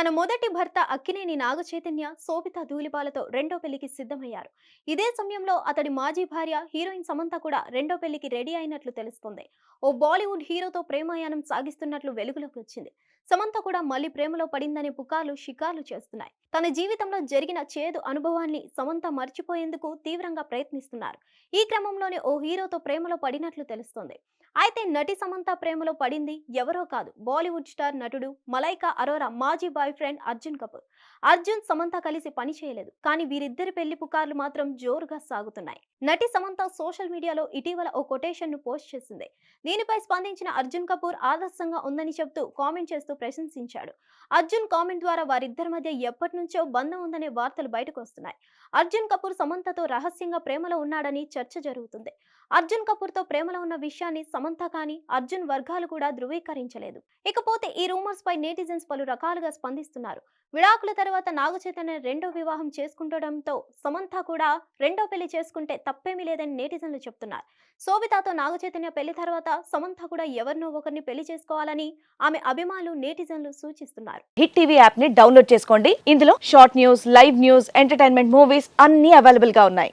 తన మొదటి భర్త అక్కినేని నాగ చైతన్య శోభిత ధూళిపాలతో రెండో పెళ్ళికి సిద్ధమయ్యారు. ఇదే సమయంలో అతడి మాజీ భార్య హీరోయిన్ సమంత కూడా రెండో పెళ్ళికి రెడీ అయినట్లు తెలుస్తోంది. ఓ బాలీవుడ్ హీరోతో ప్రేమాయానం సాగిస్తున్నట్లు వెలుగులోకి వచ్చింది. సమంత కూడా మళ్ళీ ప్రేమలో పడిందనే పుకార్లు షికార్లు చేస్తున్నాయి. తన జీవితంలో జరిగిన చేదు అనుభవాన్ని సమంత మర్చిపోయేందుకు తీవ్రంగా ప్రయత్నిస్తున్నారు. ఈ క్రమంలోనే ఓ హీరోతో ప్రేమలో పడినట్లు తెలుస్తోంది. అయితే నటి సమంత ప్రేమలో పడింది ఎవరో కాదు. బాలీవుడ్ స్టార్ నటుడు మలైకా అరోరా మాజీ బాయ్ ఫ్రెండ్ అర్జున్ కపూర్. అర్జున్ సమంత కలిసి పని చేయలేదు. కానీ వీరిద్దరి పెళ్ళి పుకార్లు మాత్రం జోరుగా సాగుతున్నాయి. నటి సమంత సోషల్ మీడియాలో ఇటీవల ఓ కొటేషన్ను పోస్ట్ చేసింది. దీనిపై స్పందించిన అర్జున్ కపూర్ ఆదర్శంగా ఉందని చెబుతూ కామెంట్ చేస్తూ ప్రశంసించాడు. అర్జున్ కామెంట్ ద్వారా వారిద్దరి మధ్య ఎప్పటి నుంచో బంధం ఉందనే వార్తలు బయటకు వస్తున్నాయి. అర్జున్ కపూర్ సమంతతో రహస్యంగా ప్రేమలో ఉన్నాడని చర్చ జరుగుతుంది. అర్జున్ కపూర్తో ప్రేమలో ఉన్న విషయాన్ని సమంత కానీ అర్జున్ వర్గాలు కూడా ధృవీకరించలేదు. ఇకపోతే ఈ రూమర్స్ పై నేటిజన్స్ పలు రకాలుగా స్పందిస్తున్నారు. విడాకుల తర్వాత నాగచైతన్య రెండో వివాహం చేసుకుంటడంతో సమంత కూడా రెండో పెళ్ళి చేసుకుంటే తప్పేమీ లేదని నేటిజన్లు చెప్తున్నారు. శోభితాతో నాగచైతన్య పెళ్ళి తర్వాత సమంత కూడా ఎవరినో ఒకరిని పెళ్ళి చేసుకోవాలని ఆమె అభిమానులు నేటిజన్లు సూచిస్తున్నారు. హిట్ టీవీ యాప్ని డౌన్లోడ్ చేసుకోండి. ఇందులో short news live news entertainment movies అన్ని అవైలబుల్గా ఉన్నాయి.